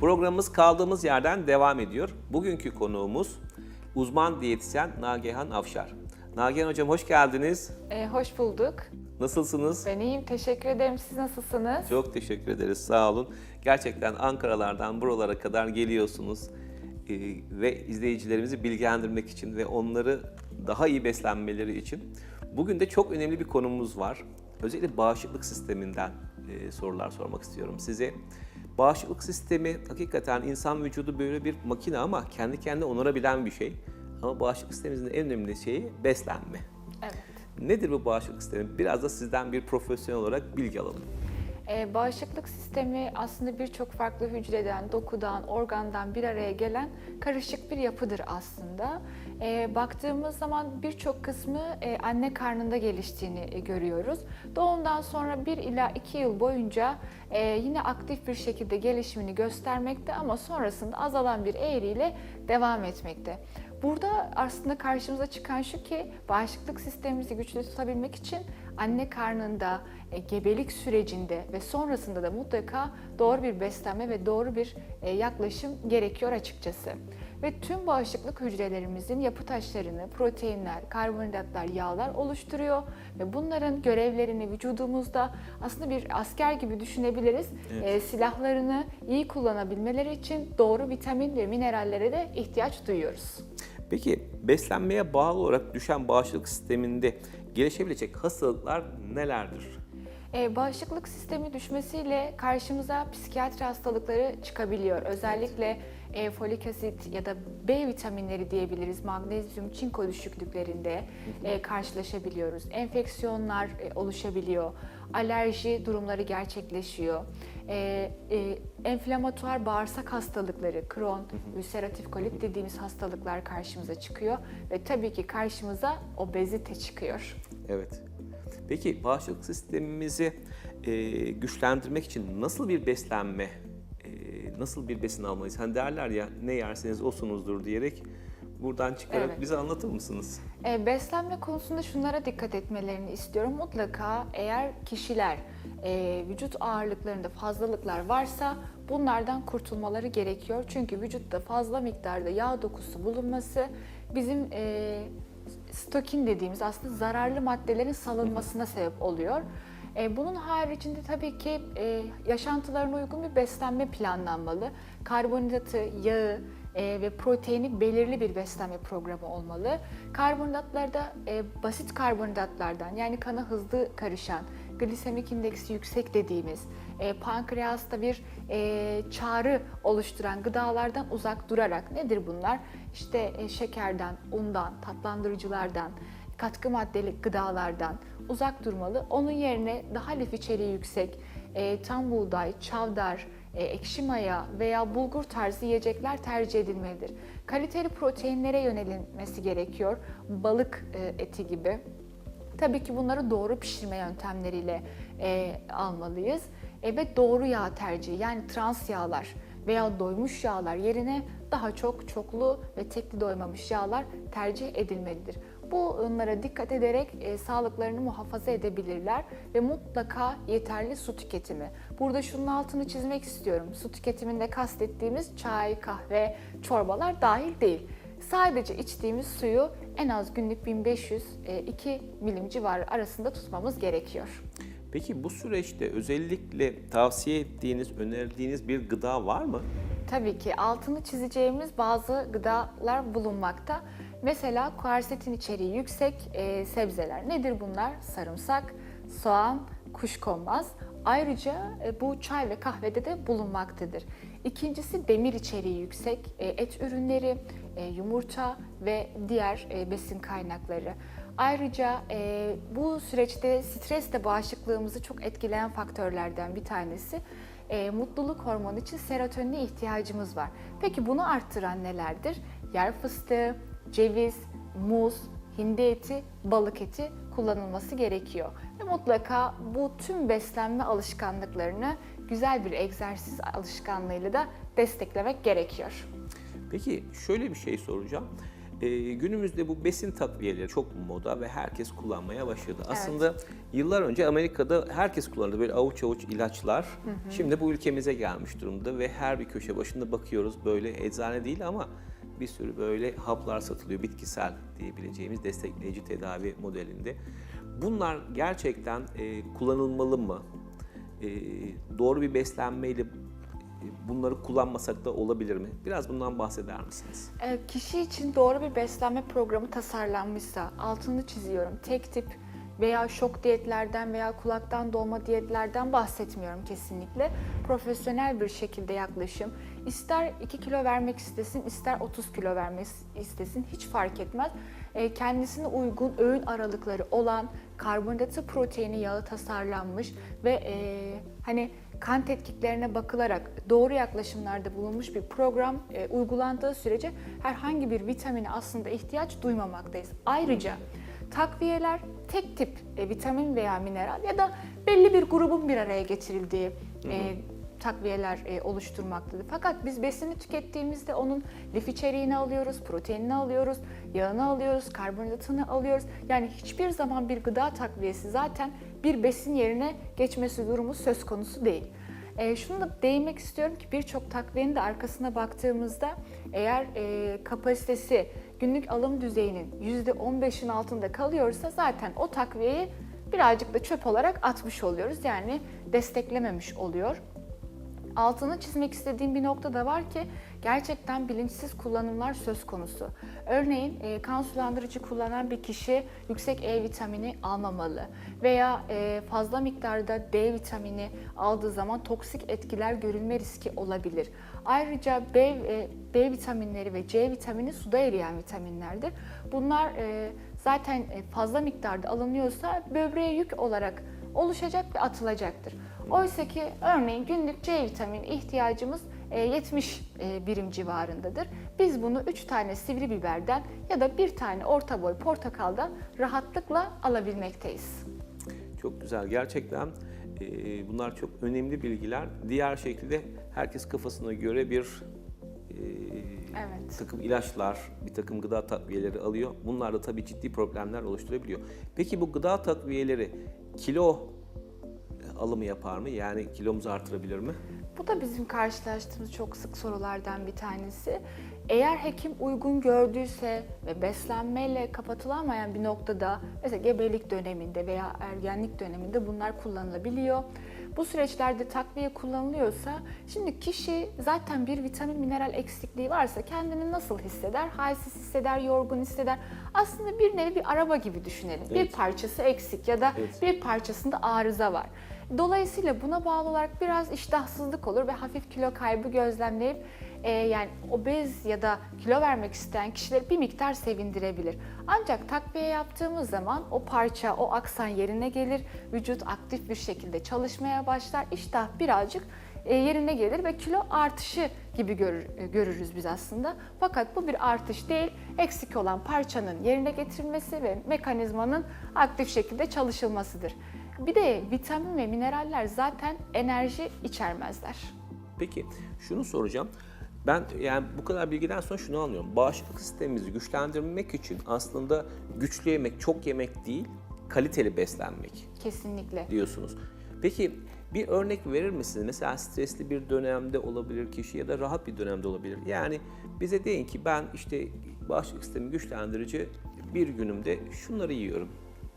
Programımız kaldığımız yerden devam ediyor. Bugünkü konuğumuz uzman diyetisyen Nagihan Avşar. Nagihan Hocam hoş geldiniz. Ee, hoş bulduk. Nasılsınız? Ben iyiyim. Teşekkür ederim. Siz nasılsınız? Çok teşekkür ederiz, sağ olun. Gerçekten Ankara'lardan buralara kadar geliyorsunuz Ee, ve izleyicilerimizi bilgilendirmek için ve onları daha iyi beslenmeleri için. Bugün de çok önemli bir konumuz var. Özellikle bağışıklık sisteminden e, sorular sormak istiyorum size. Bağışıklık sistemi hakikaten insan vücudu böyle bir makine ama kendi kendine onarabilen bir şey. Ama bağışıklık sistemimizin en önemli şeyi beslenme. Evet. Nedir bu bağışıklık sistemi? Biraz da sizden bir profesyonel olarak bilgi alalım. Ee, bağışıklık sistemi aslında birçok farklı hücreden, dokudan, organdan bir araya gelen karışık bir yapıdır aslında. Ee, baktığımız zaman birçok kısmı e, anne karnında geliştiğini e, görüyoruz. Doğumdan sonra 1 ila 2 yıl boyunca e, yine aktif bir şekilde gelişimini göstermekte ama sonrasında azalan bir eğriyle devam etmekte. Burada aslında karşımıza çıkan şu ki bağışıklık sistemimizi güçlü tutabilmek için anne karnında, e, gebelik sürecinde ve sonrasında da mutlaka doğru bir beslenme ve doğru bir e, yaklaşım gerekiyor açıkçası. Ve tüm bağışıklık hücrelerimizin yapı taşlarını proteinler, karbonhidratlar, yağlar oluşturuyor ve bunların görevlerini vücudumuzda aslında bir asker gibi düşünebiliriz. Evet. E, silahlarını iyi kullanabilmeleri için doğru vitamin ve minerallere de ihtiyaç duyuyoruz. Peki beslenmeye bağlı olarak düşen bağışıklık sisteminde gelişebilecek hastalıklar nelerdir? Ee, bağışıklık sistemi düşmesiyle karşımıza psikiyatri hastalıkları çıkabiliyor. Özellikle e, folik asit ya da B vitaminleri diyebiliriz, magnezyum, çinko düşüklüklerinde e, karşılaşabiliyoruz. Enfeksiyonlar e, oluşabiliyor, alerji durumları gerçekleşiyor. E, e, enflamatuar bağırsak hastalıkları, Crohn, ülseratif kolit dediğimiz hastalıklar karşımıza çıkıyor ve tabii ki karşımıza obezite çıkıyor. Evet. Peki bağışıklık sistemimizi e, güçlendirmek için nasıl bir beslenme, nasıl bir besin almalıyız? Hani derler ya ne yerseniz osunuzdur diyerek buradan çıkarak Evet. bize anlatır mısınız? E, beslenme konusunda şunlara dikkat etmelerini istiyorum. Mutlaka eğer kişiler e, vücut ağırlıklarında fazlalıklar varsa bunlardan kurtulmaları gerekiyor. Çünkü vücutta fazla miktarda yağ dokusu bulunması bizim e, stokin dediğimiz aslında zararlı maddelerin salınmasına sebep oluyor. E, bunun haricinde tabii ki e, yaşantılarına uygun bir beslenme planlanmalı. Karbonhidratı, yağı e, ve proteini belirli bir beslenme programı olmalı. Karbonhidratlarda e, basit karbonhidratlardan yani kana hızlı karışan, glisemik indeksi yüksek dediğimiz, e, pankreasta bir e, çağrı oluşturan gıdalardan uzak durarak nedir bunlar? İşte e, şekerden, undan, tatlandırıcılardan, katkı maddeli gıdalardan uzak durmalı. Onun yerine daha lif içeriği yüksek e, tam buğday, çavdar, e, ekşi maya veya bulgur tarzı yiyecekler tercih edilmelidir. Kaliteli proteinlere yönelilmesi gerekiyor. Balık e, eti gibi. Tabii ki bunları doğru pişirme yöntemleriyle e, almalıyız. E, ve doğru yağ tercihi yani trans yağlar veya doymuş yağlar yerine daha çok çoklu ve tekli doymamış yağlar tercih edilmelidir. Bunlara dikkat ederek e, sağlıklarını muhafaza edebilirler ve mutlaka yeterli su tüketimi. Burada şunun altını çizmek istiyorum. Su tüketiminde kastettiğimiz çay, kahve, çorbalar dahil değil. Sadece içtiğimiz suyu en az günlük 1500-2 milim civarı arasında tutmamız gerekiyor. Peki bu süreçte özellikle tavsiye ettiğiniz, önerdiğiniz bir gıda var mı? Tabii ki altını çizeceğimiz bazı gıdalar bulunmakta. Mesela kuersetin içeriği yüksek e, sebzeler. Nedir bunlar? Sarımsak, soğan, kuşkonmaz. Ayrıca e, bu çay ve kahvede de bulunmaktadır. İkincisi demir içeriği yüksek e, et ürünleri, e, yumurta ve diğer e, besin kaynakları. Ayrıca e, bu süreçte stres de bağışıklığımızı çok etkileyen faktörlerden bir tanesi. E, mutluluk hormonu için serotonine ihtiyacımız var. Peki bunu arttıran nelerdir? Yer fıstığı, ceviz, muz, hindi eti, balık eti kullanılması gerekiyor. Ve mutlaka bu tüm beslenme alışkanlıklarını güzel bir egzersiz alışkanlığıyla da desteklemek gerekiyor. Peki şöyle bir şey soracağım. Ee, günümüzde bu besin takviyeleri çok moda ve herkes kullanmaya başladı. Aslında yıllar önce Amerika'da herkes kullanırdı böyle avuç avuç ilaçlar. Şimdi bu ülkemize gelmiş durumda ve her bir köşe başında bakıyoruz böyle eczane değil ama bir sürü böyle haplar satılıyor bitkisel diyebileceğimiz destekleyici tedavi modelinde. Bunlar gerçekten e, kullanılmalı mı? E, doğru bir beslenmeyle e, bunları kullanmasak da olabilir mi? Biraz bundan bahseder misiniz? E, Kişi için doğru bir beslenme programı tasarlanmışsa, altını çiziyorum, tek tip veya şok diyetlerden veya kulaktan dolma diyetlerden bahsetmiyorum kesinlikle. Profesyonel bir şekilde yaklaşım. İster 2 kilo vermek istesin, ister 30 kilo vermek istesin hiç fark etmez. E, Kendisine uygun öğün aralıkları olan karbonhidratı, proteini, yağı tasarlanmış ve e, hani kan tetkiklerine bakılarak doğru yaklaşımlarda bulunmuş bir program e, uygulandığı sürece herhangi bir vitamine aslında ihtiyaç duymamaktayız. Ayrıca takviyeler tek tip e, vitamin veya mineral ya da belli bir grubun bir araya getirildiği e, takviyeler e, oluşturmaktadır. Fakat biz besini tükettiğimizde onun lif içeriğini alıyoruz, proteinini alıyoruz, yağını alıyoruz, karbonhidratını alıyoruz. Yani hiçbir zaman bir gıda takviyesi zaten bir besin yerine geçmesi durumu söz konusu değil. E, şunu da değinmek istiyorum ki birçok takviyenin de arkasına baktığımızda eğer e, kapasitesi günlük alım düzeyinin %15'in altında kalıyorsa zaten o takviyeyi birazcık da çöp olarak atmış oluyoruz. Yani desteklememiş oluyor. Altını çizmek istediğim bir nokta da var ki gerçekten bilinçsiz kullanımlar söz konusu. Örneğin e, kan sulandırıcı kullanan bir kişi yüksek E vitamini almamalı veya e, fazla miktarda D vitamini aldığı zaman toksik etkiler görülme riski olabilir. Ayrıca B, e, B vitaminleri ve C vitamini suda eriyen vitaminlerdir. Bunlar e, zaten e, fazla miktarda alınıyorsa böbreğe yük olarak oluşacak ve atılacaktır. Oysa ki örneğin günlük C vitamini ihtiyacımız e, 70 e, birim civarındadır. Biz bunu 3 tane sivri biberden ya da bir tane orta boy portakaldan rahatlıkla alabilmekteyiz. Çok güzel. Gerçekten e, bunlar çok önemli bilgiler. Diğer şekilde herkes kafasına göre bir e, Evet. takım ilaçlar, bir takım gıda takviyeleri alıyor. Bunlar da tabii ciddi problemler oluşturabiliyor. Peki bu gıda takviyeleri kilo alımı yapar mı? Yani kilomuzu artırabilir mi? Bu da bizim karşılaştığımız çok sık sorulardan bir tanesi. Eğer hekim uygun gördüyse ve beslenmeyle kapatılamayan bir noktada mesela gebelik döneminde veya ergenlik döneminde bunlar kullanılabiliyor. Bu süreçlerde takviye kullanılıyorsa şimdi kişi zaten bir vitamin mineral eksikliği varsa kendini nasıl hisseder? Halsiz hisseder, yorgun hisseder. Aslında bir nevi bir araba gibi düşünelim. Bir Evet. parçası eksik ya da Evet. bir parçasında arıza var. Dolayısıyla buna bağlı olarak biraz iştahsızlık olur ve hafif kilo kaybı gözlemleyip e, yani obez ya da kilo vermek isteyen kişileri bir miktar sevindirebilir. Ancak takviye yaptığımız zaman o parça, o aksan yerine gelir, vücut aktif bir şekilde çalışmaya başlar, iştah birazcık e, yerine gelir ve kilo artışı gibi görür, e, görürüz biz aslında. Fakat bu bir artış değil, eksik olan parçanın yerine getirilmesi ve mekanizmanın aktif şekilde çalışılmasıdır. Bir de vitamin ve mineraller zaten enerji içermezler. Peki şunu soracağım. Ben yani bu kadar bilgiden sonra şunu anlıyorum. Bağışıklık sistemimizi güçlendirmek için aslında güçlü yemek, çok yemek değil, kaliteli beslenmek Kesinlikle. diyorsunuz. Peki bir örnek verir misiniz? Mesela stresli bir dönemde olabilir kişi ya da rahat bir dönemde olabilir. Yani bize deyin ki ben işte bağışıklık sistemi güçlendirici bir günümde şunları yiyorum.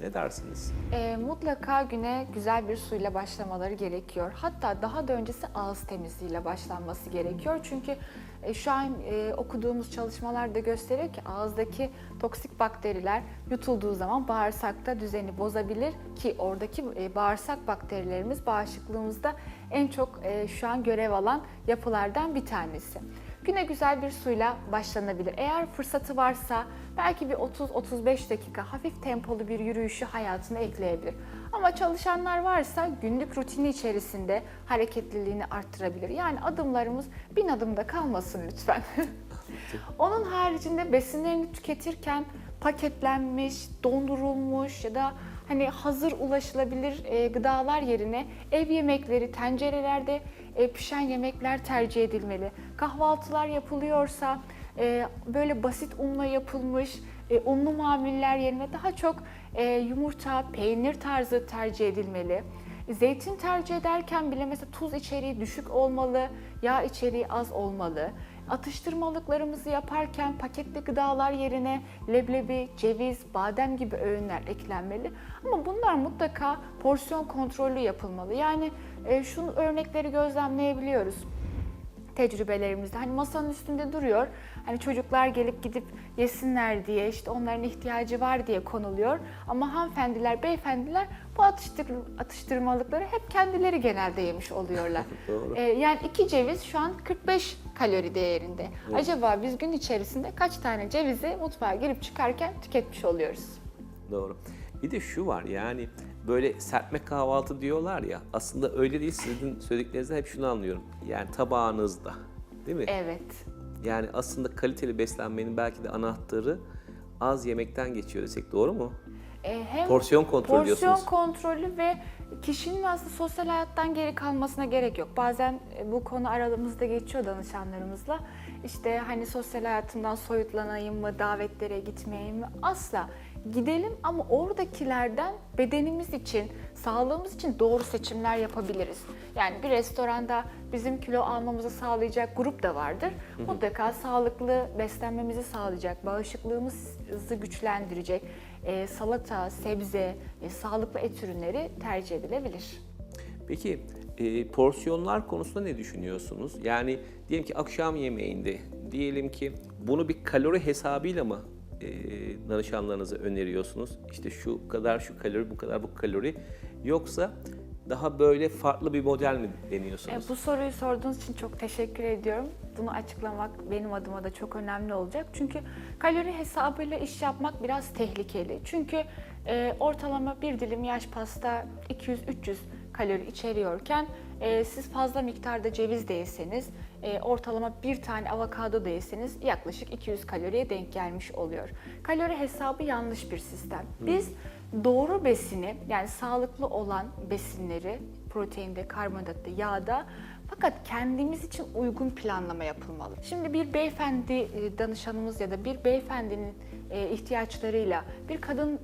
Ne dersiniz? E, mutlaka güne güzel bir suyla başlamaları gerekiyor. Hatta daha da öncesi ağız temizliğiyle başlanması gerekiyor. Çünkü e, şu an e, okuduğumuz çalışmalar da gösteriyor ki ağızdaki toksik bakteriler yutulduğu zaman bağırsakta düzeni bozabilir ki oradaki e, bağırsak bakterilerimiz bağışıklığımızda en çok e, şu an görev alan yapılardan bir tanesi. Güne güzel bir suyla başlanabilir. Eğer fırsatı varsa belki bir 30-35 dakika hafif tempolu bir yürüyüşü hayatına ekleyebilir. Ama çalışanlar varsa günlük rutini içerisinde hareketliliğini arttırabilir. Yani adımlarımız bin adımda kalmasın lütfen. Onun haricinde besinlerini tüketirken paketlenmiş, dondurulmuş ya da hani hazır ulaşılabilir e, gıdalar yerine ev yemekleri, tencerelerde pişen yemekler tercih edilmeli. Kahvaltılar yapılıyorsa e, böyle basit unla yapılmış e, unlu mamuller yerine daha çok e, yumurta, peynir tarzı tercih edilmeli. Zeytin tercih ederken bile mesela tuz içeriği düşük olmalı, yağ içeriği az olmalı. Atıştırmalıklarımızı yaparken paketli gıdalar yerine leblebi, ceviz, badem gibi öğünler eklenmeli. Ama bunlar mutlaka porsiyon kontrollü yapılmalı. Yani e, şunu örnekleri gözlemleyebiliyoruz tecrübelerimizde. Hani masanın üstünde duruyor. Hani çocuklar gelip gidip yesinler diye işte onların ihtiyacı var diye konuluyor. Ama hanımefendiler, beyefendiler bu atıştır, atıştırmalıkları hep kendileri genelde yemiş oluyorlar. Ee, yani iki ceviz şu an 45 kalori değerinde. Acaba biz gün içerisinde kaç tane cevizi mutfağa girip çıkarken tüketmiş oluyoruz? Doğru. Bir de şu var yani böyle serpme kahvaltı diyorlar ya aslında öyle değil sizin söylediklerinizden hep şunu anlıyorum. Yani tabağınızda değil mi? Evet. Yani aslında kaliteli beslenmenin belki de anahtarı az yemekten geçiyor desek doğru mu? Ee, hem Porsiyon kontrol porsiyon diyorsunuz. kontrolü ve kişinin aslında sosyal hayattan geri kalmasına gerek yok. Bazen e, bu konu aramızda geçiyor danışanlarımızla. İşte hani sosyal hayatımdan soyutlanayım mı, davetlere gitmeyeyim mi? Asla. Gidelim ama oradakilerden bedenimiz için, sağlığımız için doğru seçimler yapabiliriz. Yani bir restoranda bizim kilo almamızı sağlayacak grup da vardır. Mutlaka sağlıklı beslenmemizi sağlayacak, bağışıklığımızı güçlendirecek e, salata, sebze, e, sağlıklı et ürünleri tercih edilebilir. Peki e, porsiyonlar konusunda ne düşünüyorsunuz? Yani diyelim ki akşam yemeğinde diyelim ki bunu bir kalori hesabıyla mı e, danışanlarınıza öneriyorsunuz? İşte şu kadar şu kalori, bu kadar bu kalori yoksa daha böyle farklı bir model mi E, deniyorsunuz? bu soruyu sorduğunuz için çok teşekkür ediyorum. Bunu açıklamak benim adıma da çok önemli olacak. Çünkü kalori hesabıyla iş yapmak biraz tehlikeli. Çünkü e, ortalama bir dilim yaş pasta 200-300 kalori içeriyorken e, siz fazla miktarda ceviz de yeseniz, e, ortalama bir tane avokado da yeseniz yaklaşık 200 kaloriye denk gelmiş oluyor. Kalori hesabı yanlış bir sistem. Biz doğru besini yani sağlıklı olan besinleri proteinde, karbonhidratta, yağda fakat kendimiz için uygun planlama yapılmalı. Şimdi bir beyefendi e, danışanımız ya da bir beyefendinin e, ihtiyaçlarıyla bir kadının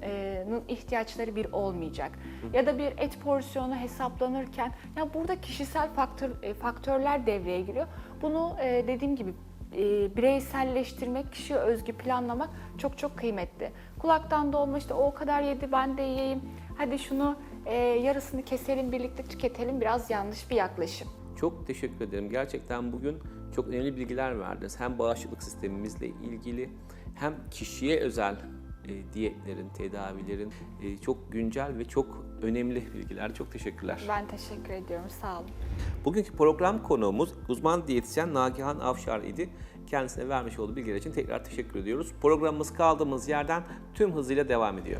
ihtiyaçları bir olmayacak. Ya da bir et porsiyonu hesaplanırken ya burada kişisel faktör e, faktörler devreye giriyor. Bunu dediğim gibi e, bireyselleştirmek, kişiye özgü planlamak çok çok kıymetli. Kulaktan dolma işte o kadar yedi ben de yiyeyim. Hadi şunu e, yarısını keselim birlikte tüketelim biraz yanlış bir yaklaşım. Çok teşekkür ederim. Gerçekten bugün çok önemli bilgiler verdiniz. Hem bağışıklık sistemimizle ilgili hem kişiye özel e, diyetlerin, tedavilerin e, çok güncel ve çok önemli bilgiler. Çok teşekkürler. Ben teşekkür ediyorum sağ olun. Bugünkü program konuğumuz uzman diyetisyen Nagihan Avşar idi. Kendisine vermiş olduğu bilgiler için tekrar teşekkür ediyoruz. Programımız kaldığımız yerden tüm hızıyla devam ediyor.